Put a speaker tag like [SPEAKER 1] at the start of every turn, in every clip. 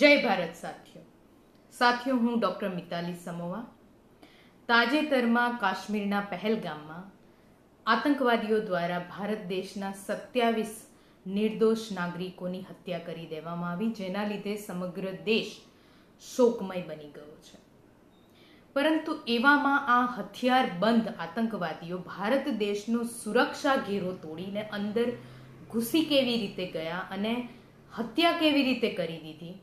[SPEAKER 1] જય ભારત સાથીઓ. સાથીઓ, હું ડૉક્ટર મિતાલી સમોવા. તાજેતરમાં કાશ્મીરના પહેલગામમાં આતંકવાદીઓ દ્વારા ભારત દેશના સત્યાવીસ નિર્દોષ નાગરિકોની હત્યા કરી દેવામાં આવી, જેના લીધે સમગ્ર દેશ શોકમય બની ગયો છે. પરંતુ એવામાં આ હથિયાર બંધ આતંકવાદીઓ ભારત દેશનો સુરક્ષા ઘેરો તોડીને અંદર ઘૂસી કેવી રીતે ગયા અને હત્યા કેવી રીતે કરી દીધી?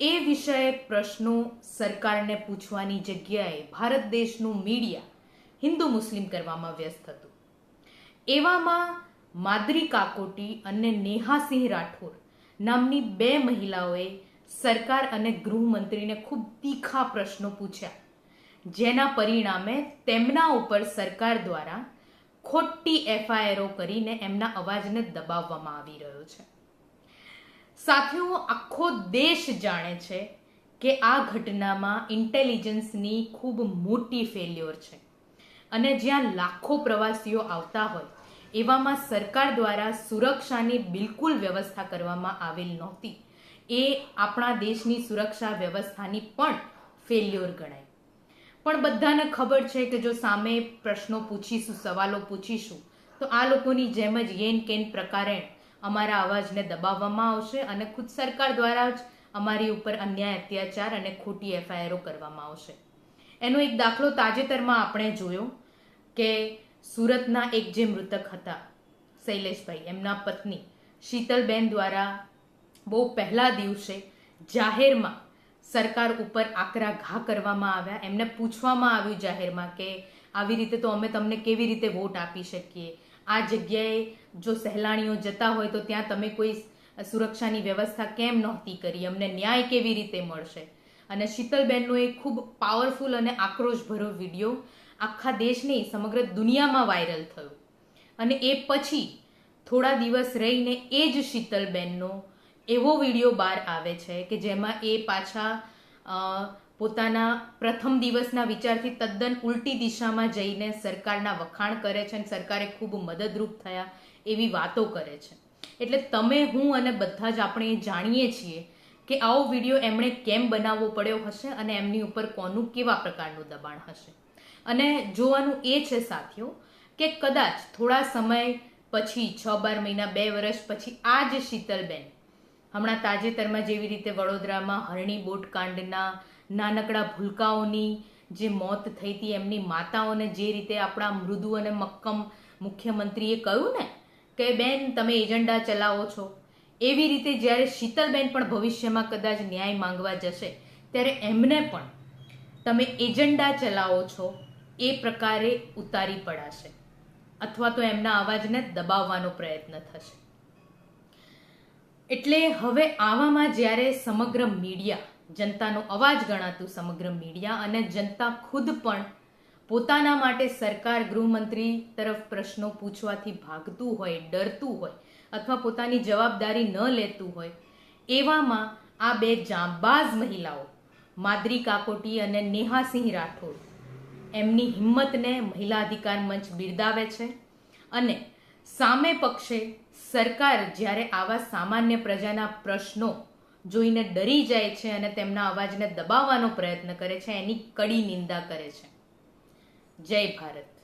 [SPEAKER 1] એ વિષયે પ્રશ્નો સરકારને પૂછવાની જગ્યાએ ભારત દેશનું મીડિયા હિન્દુ મુસ્લિમ કરવામાં વ્યસ્ત હતું. એવામાં માદરી કાકોટી અને નેહાસિંહ રાઠોડ નામની બે મહિલાઓએ સરકાર અને ગૃહમંત્રીને ખૂબ તીખા પ્રશ્નો પૂછ્યા, જેના પરિણામે તેમના ઉપર સરકાર દ્વારા ખોટી એફઆઈઆરો કરીને એમના અવાજને દબાવવામાં આવી રહ્યો છે. સાથીઓ આખો દેશ જાણે છે કે આ ઘટનામાં ઇન્ટેલિજન્સની ખૂબ મોટી ફેલ્યોર છે. અને જ્યાં લાખો પ્રવાસીઓ આવતા હોય, એવામાં સરકાર દ્વારા સુરક્ષાની બિલકુલ વ્યવસ્થા કરવામાં આવેલ નહોતી. એ આપણા દેશની સુરક્ષા વ્યવસ્થાની પણ ફેલ્યોર ગણાય. પણ બધાને ખબર છે કે જો સામે પ્રશ્નો પૂછીશું, સવાલો પૂછીશું, તો આ લોકોની જેમ જ યેન કેન પ્રકારે અમારા અવાજને દબાવવામાં આવશે અને ખુદ સરકાર દ્વારા જ અમારી ઉપર અન્યાય, અત્યાચાર અને ખોટી એફઆઈઆરો કરવામાં આવશે. એનો એક દાખલો તાજેતરમાં આપણે જોયો કે સુરતના એક જે મૃતક હતા, શૈલેષભાઈ, એમના પત્ની શીતલબેન દ્વારા બહુ પહેલા દિવસે જાહેરમાં સરકાર ઉપર આકરા ઘા કરવામાં આવ્યા. એમને પૂછવામાં આવ્યું જાહેરમાં કે આવી રીતે તો અમે તમને કેવી રીતે વોટ આપી શકીએ? આ જગ્યાએ જો સહેલાણીઓ જતા હોય તો ત્યાં તમે કોઈ સુરક્ષાની વ્યવસ્થા કેમ નહોતી કરી? અમને ન્યાય કેવી રીતે મળશે? અને શીતલબેનનો એક ખૂબ પાવરફુલ અને આક્રોશભરો વીડિયો આખા દેશને, સમગ્ર દુનિયામાં વાયરલ થયો. અને એ પછી થોડા દિવસ રહીને એ જ શીતલબેનનો એવો વીડિયો બહાર આવે છે કે જેમાં એ પાછા પોતાના પ્રથમ દિવસના વિચારથી તદ્દન ઉલટી દિશામાં જઈને સરકારના વખાણ કરે છે અને સરકારે ખૂબ મદદરૂપ થયા એવી વાતો કરે છે. એટલે તમે, હું અને બધા જ આપણે જાણીએ છીએ કે આવો વીડિયો એમણે કેમ બનાવવો પડ્યો હશે અને એમની ઉપર કોનું કેવા પ્રકારનું દબાણ હશે. અને જોવાનું એ છે સાથીઓ કે કદાચ થોડા સમય પછી, છ બાર મહિના, બે વર્ષ પછી આ જ શીતલબેન હમણાં તાજેતરમાં જેવી રીતે વડોદરામાં હરણી બોટ કાંડના નાનકડા ભૂલકાઓની જે મોત થઈ હતી, એમની માતાઓને જે રીતે આપણા મૃદુ અને મક્કમ મુખ્યમંત્રીએ કહ્યું ને કે, બેન, તમે એજન્ડા ચલાવો છો. એવી રીતે જ્યારે શીતલબેન પણ ભવિષ્યમાં કદાચ ન્યાય માંગવા જશે, ત્યારે એમને પણ તમે એજન્ડા ચલાવો છો, એ પ્રકારે ઉતારી પડાશે. અથવા તો એમના અવાજને દબાવવાનો પ્રયત્ન થશે. એટલે હવે આવામાં જ્યારે સમગ્ર મીડિયા, જનતાનો અવાજ ગણાતું સમગ્ર મીડિયા અને જનતા ખુદ પણ પોતાના માટે સરકાર, ગૃહમંત્રી તરફ પ્રશ્નો પૂછવાથી ભાગતું હોય, ડરતું હોય અથવા પોતાની જવાબદારી ન લેતું હોય, એવામાં આ બે જાંબાઝ મહિલાઓ, માદરી કાકોટી અને નેહાસિંહ રાઠોડ, એમની હિંમતને મહિલા અધિકાર મંચ બિરદાવે છે અને સામે પક્ષે સરકાર જ્યારે આવા સામાન્ય પ્રજાના પ્રશ્નો જોઈને ડરી જાય છે અને તેમના અવાજને દબાવવાનો પ્રયત્ન કરે છે, એની કડી નિંદા કરે છે. જય ભારત.